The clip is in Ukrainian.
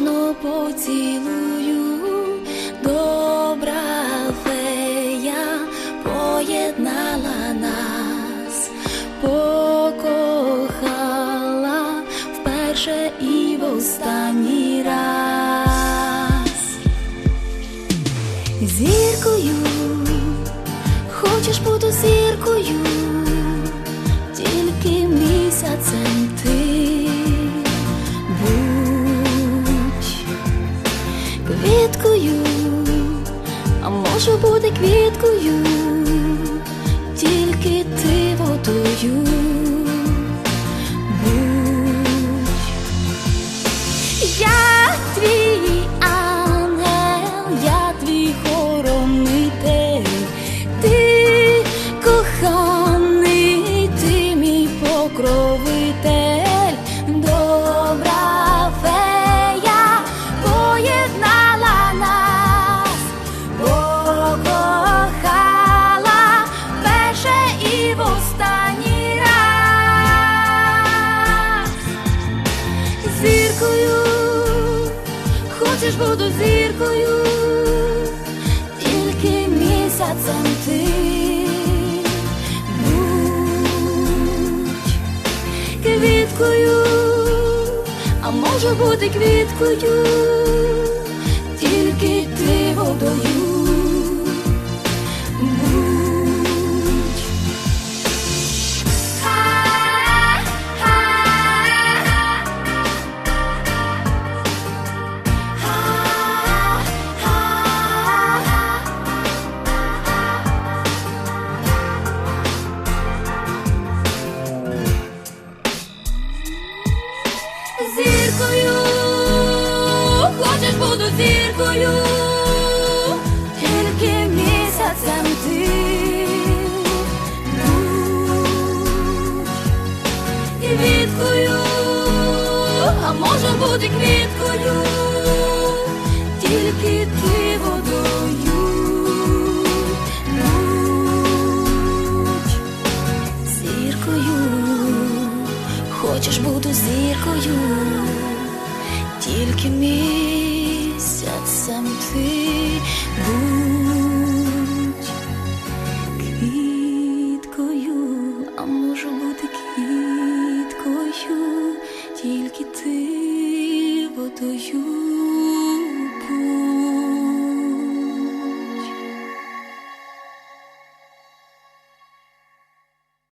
ніжно поцілую, добра фея поєднала нас, покохала вперше і в останній раз. Зіркою, хочеш бути зіркою, тільки місяцем. Бути квіткою, тільки ти водою. Буду зіркою, тільки місяцем ти будь квіткою, а можу бути квіткою, Зіркою, хочеш буду зіркою, тільки місяцем ти. Будь квіткою, а може бути квіткою, тільки ти водою. Хочеш буду зіркою, тільки місяцем ти